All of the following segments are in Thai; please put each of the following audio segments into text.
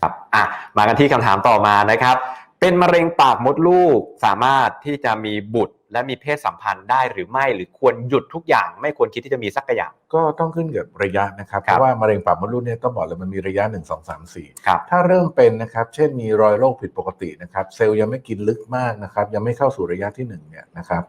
ครับอะมากันที่คำถามต่อมานะครับ เป็นมะเร็งปากมดลูกสามารถที่จะมีบุตรและมีเพศสัมพันธ์ได้หรือไม่หรือควรหยุดทุกอย่าง ไม่ควรคิดที่จะมีสักอย่าง ก็ต้องขึ้นกับระยะนะครับคเพรับราะว่ามะเร็งปากมดลูกเนี่ยต้องบอกเลยมันมีระยะ 1 2 3 4ครับถ้าเริ่มเป็นนะครับ เช่นมีรอยโรคผิดปกตินะครับ เซลล์ยังไม่กินลึกมากนะครับ ยังไม่เข้าสู่ระยะที่1เนี่ยนะครับ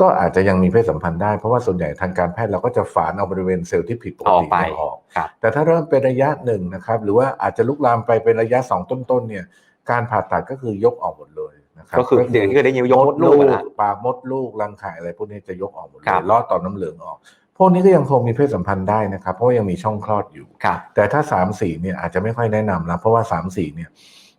ก็อาจจะยังมีเพศสัมพันธ์ได้เพราะว่าส่วนใหญ่ทางการแพทย์เราก็จะฝานเอาบริเวณเซลล์ที่ผิดปกออกติไปเนี่ยออกครับแต่ถ้าเริ่มเป็นระยะหนึ่งนะครับหรือว่าอาจจะลุกลามไปเป็นระยะ2ต้นๆเนี่ยการผ่าตัดก็คือยกออกหมดเลยนะครับก็คือเดี๋ยวที่เคยได้ยินว่ายกมดลูกอะนะปากมดลูกรังไข่อะไรพวกนี้จะยกออกหมดเลครัยบลอดต่อมน้ำเหลืองออกพวกนี้ก็ยังคงมีเพศสัมพันธ์ได้นะครับ เพราะว่ายังมีช่องคลอดอยู่ครับแต่ถ้า3 4เนี่ยอาจจะไม่ค่อยแนะนำนะเพราะว่า3 4เนี่ย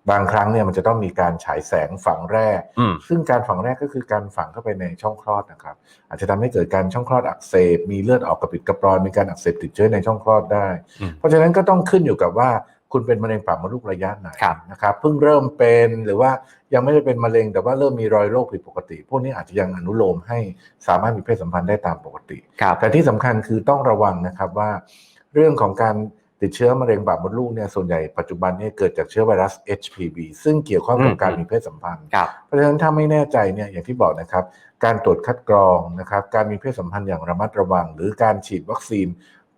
บางครั้งเนี่ยมันจะต้องมีการฉายแสงฝังแรกอืมซึ่งการฝังแรกก็คือการฝังเข้าไปในช่องคลอดนะครับ อาจจะทำให้เกิดการช่องคลอดอักเสบ มีเลือดออกกระปิดกระปรอยมีการอักเสบติดเชื้อในช่องคลอดได้อืมเพราะฉะนั้นก็ต้องขึ้นอยู่กับว่าคุณเป็นมะเร็งปากมดลูกระยะไหนครับนะครับเพิ่งเริ่มเป็นหรือว่ายังไม่ได้เป็นมะเร็งแต่ว่าเริ่มมีรอยโรคผิดปกติ พวกนี้อาจจะยังอนุโลมให้สามารถมีเพศสัมพันธ์ได้ตามปกติครับแต่ที่สำคัญคือต้องระวังนะครับว่า เรื่องของการ ติดเชื้อมะเร็งปากมดลูกเนี่ยส่วนใหญ่ปัจจุบันเนี่ยเกิดจากเชื้อไวรัส HPV ซึ่งเกี่ยวข้องกับอืมการมีเพศสัมพันธ์ ครับ เพราะฉะนั้นถ้าไม่แน่ใจเนี่ยอย่างที่บอกนะครับ การตรวจคัดกรองนะครับ การมีเพศสัมพันธ์อย่างระมัดระวัง หรือการฉีดวัคซีน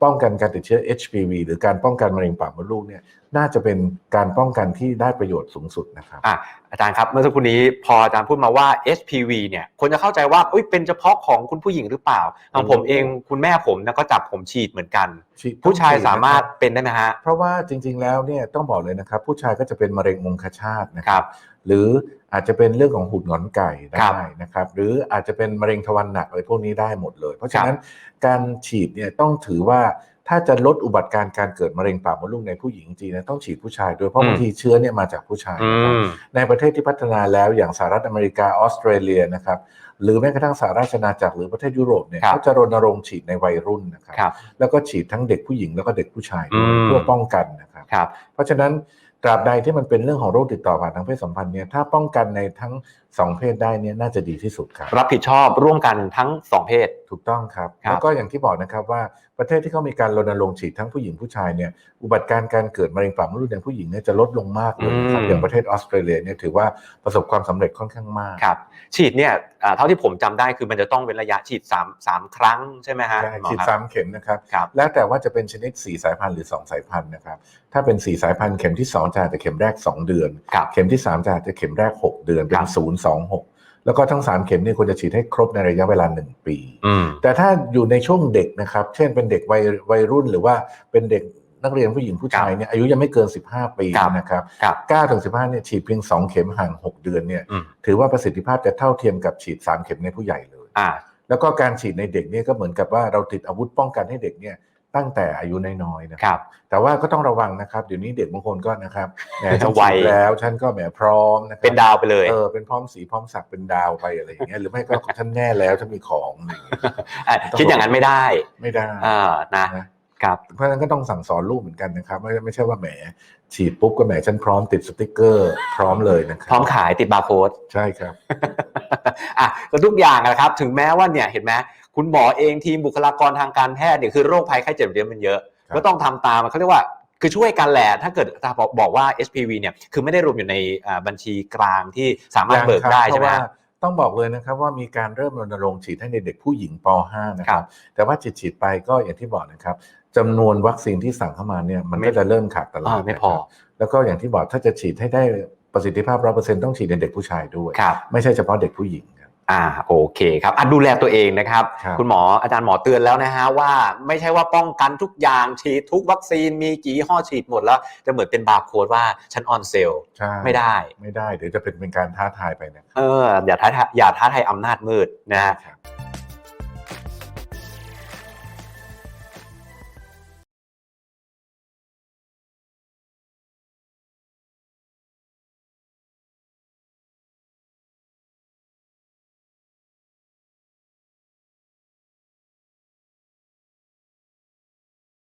ป้องกันการติดเชื้อ HPV หรือการป้องกันมะเร็งปากมดลูกเนี่ยน่าจะเป็นการป้องกันที่ได้ประโยชน์สูงสุดนะครับอะอาจารย์ครับเมื่อสักครู่นี้พออาจารย์พูดมาว่า HPV เนี่ยคนจะเข้าใจว่าอุ๊ยเป็นเฉพาะของคุณผู้หญิงหรือเปล่าทางผมเองคุณแม่ผมนะก็จับผมฉีดเหมือนกันฉีดผู้ชายต้องฉีดสามารถนะครับเป็นได้ไหมฮะเพราะว่าจริง ๆแล้วเนี่ยต้องบอกเลยนะครับ ผู้ชายก็จะเป็นมะเร็งองคชาตนะคครัรับบหรือ อาจจะเป็นเรื่องของหูดหงอนไก่ครัได้บนะครับ หรืออาจจะเป็นมะเร็งทวารหนักอะไรพวกนี้ได้หมดเลย เพราะฉะนั้นการฉีดเนี่ยต้องถือว่าถ้าจะลดอุบัติการณ์การเกิดมะเร็งปากมดลูกในผู้หญิงจริงๆนะต้องฉีดผู้ชายด้วยเพราะอืมบางทีเชื้อเนี่ยมาจากผู้ชายอืนะครับมในประเทศที่พัฒนาแล้วอย่างสหรัฐอเมริกาออสเตรเลียนะครับหรือแม้กระทั่งสหราชอาณาจักรหรือประเทศยุโรปเนี่ยครับเขาจะรณรงค์ฉีดในวัยรุ่นนะครับครับ แล้วก็ฉีดทั้งเด็กผู้หญิงแล้วก็เด็กผู้ชายด้วยอืมเพื่อป้องกันนะครับครับเพราะฉะนั้น ตราบใดที่มันเป็นเรื่องของโรคติดต่อผ่านทางเพศสัมพันธ์เนี่ยถ้าป้องกันในทั้งสองเพศได้เนี่ยน่าจะดีที่สุดครับ รับผิดชอบร่วมกันทั้งสองเพศ ถูกต้องครับครับ แล้วก็อย่างที่บอกนะครับว่าประเทศที่เขามีการรณรงค์ฉีดทั้งผู้หญิงผู้ชายเนี่ยอุบัติการณ์การเกิดมะเร็งปากมดลูกในผู้หญิงเนี่ยจะลดลงมากเลยนะครับอืม อย่างประเทศออสเตรเลียเนี่ยถือว่าประสบความสำเร็จค่อนข้างมากครับฉีดเนี่ยอ่าเท่าที่ผมจำได้คือมันจะต้องเป็นระยะฉีด3 3ครั้งใช่ไหมฮะใช่คุณหมอฉีดครับสามเข็มนะครับ ครับ แล้วแต่ว่าจะเป็นชนิด 4 สายพันธุ์หรือ 2 สายพันธุ์นะครับ ถ้าเป็น 4 สายพันธุ์เข็มที่ 2จะอาจจะเข็มแรก 2 เดือน ครับ เข็มที่ 3จะอาจจะเข็มแรก 6 เดือนเป็ครันบ0 2 6 แล้วก็ทั้ง 3 เข็มนี่ควรจะฉีดให้ครบในระยะเวลา 1 ปีอืมแต่ถ้าอยู่ในช่วงเด็กนะครับ เช่นเป็นเด็กวัยวัยรุ่นหรือว่าเป็นเด็กนักเรียนผู้หญิงผู้ชายเนี่ยอายุยังไม่เกิน 15 ปีครับนะครับครับ9ถึง15เนี่ยฉีดเพียง 2 เข็มห่าง 6 เดือนเนี่ยอืมถือว่าประสิทธิภาพจะเท่าเทียมกับฉีด 3 เข็มในผู้ใหญ่เลยอ่าแล้วแล้วก็การฉีดในเด็กเนี่ยก็เหมือนกับว่าเราติดอาวุธป้องกันให้เด็กเนี่ย ตั้งแต่อายุน้อยๆนะครับ แต่ว่าก็ต้องระวังนะครับ เดี๋ยวนี้เด็กบางคนก็นะครับแหมฉันไวฉีดแล้วฉันก็แหมพร้อมนะครับเป็นดาวไปเลยเออเป็นพร้อมสีพร้อมสักเป็นดาวไปอะไรอย่างเงี้ยหรือไม่ก็ฉันแน่แล้วฉันมีของอะไรอย่างเงี้ยอะคิดอย่างนั้นไม่ได้ไม่ได้อ่านะนะครับเพราะฉะนั้นก็ต้องสั่งสอนลูกเหมือนกันนะครับ ไม่ไม่ใช่ว่าแหมฉีดปุ๊บก็แหมฉันพร้อมติดสติกเกอร์ พร้อมเลยนะครัพร้อมขายติดบาร์โค้ดใช่ครับอะก็ทุกอย่างนะครับ ถึงแม้ว่าเนี่ยเห็นไหม คุณหมอเองทีมบุคลากรทางการแพทย์เนี่ยคือโรคภัยไข้เจ็บเยอะมันเยอะครับก็ต้องทำตามเขาเรียกว่าคือช่วยกันแหละ ถ้าเกิดถ้าบอกบอกว่า HPV เนี่ยคือไม่ได้รวมอยู่ในอ่าบัญชีกลางที่สามารถเบิกได้ยังครับใช่ไหมเพราะฮะว่าต้องบอกเลยนะครับว่ามีการเริ่มรณรงค์ฉีดให้ในเด็กผู้หญิงป .5 นะคครัรับบแต่ว่าฉีดฉีดๆไปก็อย่างที่บอกนะครับจำนวนวัคซีนที่สั่งเข้ามาเนี่ยมันไม่ก็จะเริ่มขาดตลาอ่าดไม่นะพอครับแล้วก็อย่างที่บอกถ้าจะฉีดให้ได้ประสิทธิภาพร้อเปอร์เซ็นต์ต้องฉีดในเด็กผู้ชายด้วยครับไม่ใช่เฉพาะเด็กผู้หญิงครับ อ่าโอเคครับอะดูแลตัวเองนะครับ ครับ คุณหมออาจารย์หมอเตือนแล้วนะฮะว่าไม่ใช่ว่าป้องกันทุกอย่างฉีดทุกวัคซีนมีกี่ยี่ห้อฉีดหมดแล้ว จะเหมือนเป็นบาร์โค้ดว่าฉันออนเซลใช่ไม่ได้ ไม่ได้เดี๋ยวจะเป็นเป็นการท้าทายไปนะครับเอออย่าท้าทายอย่าท้าทายอำนาจมืดนะฮะ ครับ